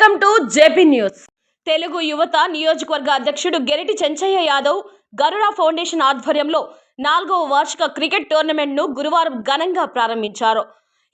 Welcome to JP news. Telugu యువత నియోజకవర్గ అధ్యక్షుడు గెరిటి చెంచయ్య యాదవ్ గరుడ ఫౌండేషన్ ఆధ్వర్యంలో నాలుగవ వార్షిక క్రికెట్ టోర్నమెంట్ను గురువారం ఘనంగా ప్రారంభించారు.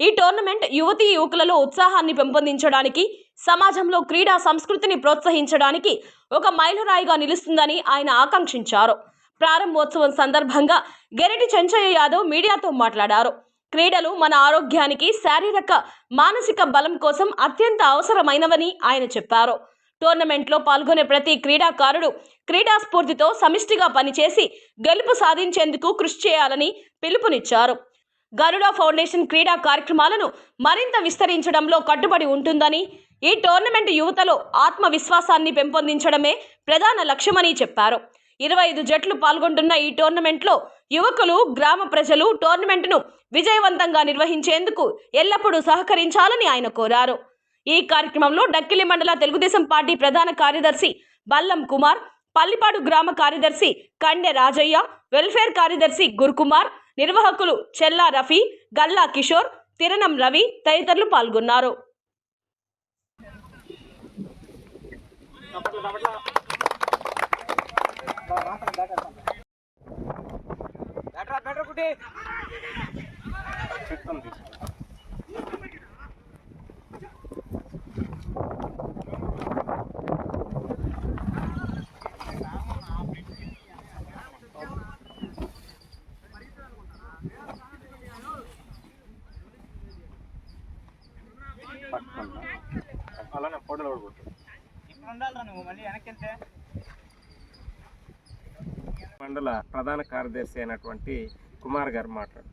ఈ టోర్నమెంట్ యువతీ యువకులలో ఉత్సాహాన్ని పెంపొందించడానికి సమాజంలో క్రీడా సంస్కృతిని ప్రోత్సహించడానికి ఒక మైలురాయిగా నిలుస్తుందని ఆయన ఆకాంక్షించారు. ప్రారంభోత్సవం సందర్భంగా గెరిటి చెంచయ్య యాదవ్ మీడియాతో మాట్లాడారు. క్రీడలు మన ఆరోగ్యానికి శారీరక మానసిక బలం కోసం అత్యంత అవసరమైనవని ఆయన చెప్పారు. టోర్నమెంట్లో పాల్గొనే ప్రతి క్రీడాకారుడు క్రీడా స్ఫూర్తితో సమిష్టిగా పనిచేసి గెలుపు సాధించేందుకు కృషి చేయాలని పిలుపునిచ్చారు. గరుడ ఫౌండేషన్ క్రీడా కార్యక్రమాలను మరింత విస్తరించడంలో కట్టుబడి ఉంటుందని ఈ టోర్నమెంట్ యువతలో ఆత్మవిశ్వాసాన్ని పెంపొందించడమే ప్రధాన లక్ష్యమని చెప్పారు. ఇరవై ఐదు జట్లు పాల్గొంటున్న ఈ టోర్నమెంట్లో యువకులు గ్రామ ప్రజలు టోర్నమెంట్ను విజయవంతంగా నిర్వహించేందుకు ఎల్లప్పుడూ సహకరించాలని ఆయన కోరారు. ఈ కార్యక్రమంలో డక్కిలి మండల తెలుగుదేశం పార్టీ ప్రధాన కార్యదర్శి బల్లం కుమార్ పల్లిపాడు గ్రామ కార్యదర్శి కండె రాజయ్య వెల్ఫేర్ కార్యదర్శి గురుకుమార్ నిర్వాహకులు చెల్లా రఫీ గల్లా కిషోర్ తిరణం రవి తదితరులు పాల్గొన్నారు. బ్యాటరా బ్యాటర్ కుట్టి అలానే ఫోటోలు కూడా కొట్టు. ఇప్పుడు ఉండాలిరా నువ్వు మళ్ళీ వెనక్కి వెళ్తే మండల ప్రధాన కార్యదర్శి అయినటువంటి కుమార్ గారు మాట్లాడు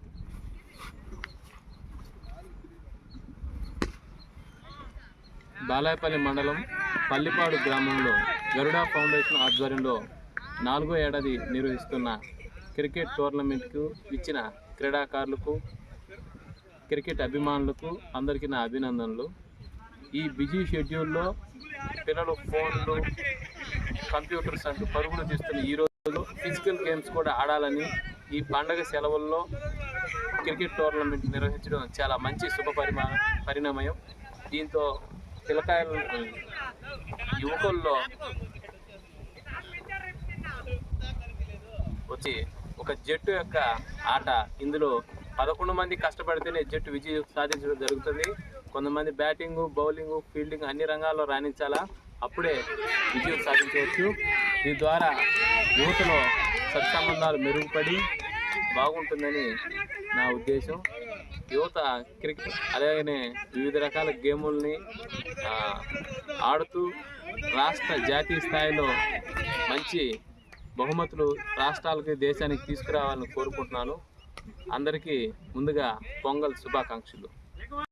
బాలాయపల్లి మండలం పల్లిపాడు గ్రామంలో గరుడా ఫౌండేషన్ ఆధ్వర్యంలో నాలుగో ఏడాది నిర్వహిస్తున్న క్రికెట్ టోర్నమెంట్కు ఇచ్చిన క్రీడాకారులకు క్రికెట్ అభిమానులకు అందరికీ నా అభినందనలు. ఈ బిజీ షెడ్యూల్లో పిల్లలు ఫోన్లు కంప్యూటర్స్ అంటూ పరుగులు తీస్తున్న ఈరోజు ఫిజికల్ గేమ్స్ కూడా ఆడాలని ఈ పండగ సెలవుల్లో క్రికెట్ టోర్నమెంట్ నిర్వహించడం చాలా మంచి శుభ పరిమా పరిణామయం. దీంతో పిల్లకాయల యువకుల్లో వచ్చి ఒక జట్టు యొక్క ఆట. ఇందులో పదకొండు మంది కష్టపడితేనే జట్టు విజయం సాధించడం జరుగుతుంది. కొంతమంది బ్యాటింగ్ బౌలింగ్ ఫీల్డింగ్ అన్ని రంగాల్లో రాణించాలా? అప్పుడే విజయం సాధించవచ్చు. దీని ద్వారా యువతలో సత్సంబంధాలు మెరుగుపడి బాగుంటుందని నా ఉద్దేశం. యువత క్రికెట్ అలాగనే వివిధ రకాల గేముల్ని ఆడుతూ రాష్ట్ర జాతీయ స్థాయిలో మంచి బహుమతులు రాష్ట్రాలకి దేశానికి తీసుకురావాలని కోరుకుంటున్నాను. అందరికీ ముందుగా పొంగల్ శుభాకాంక్షలు.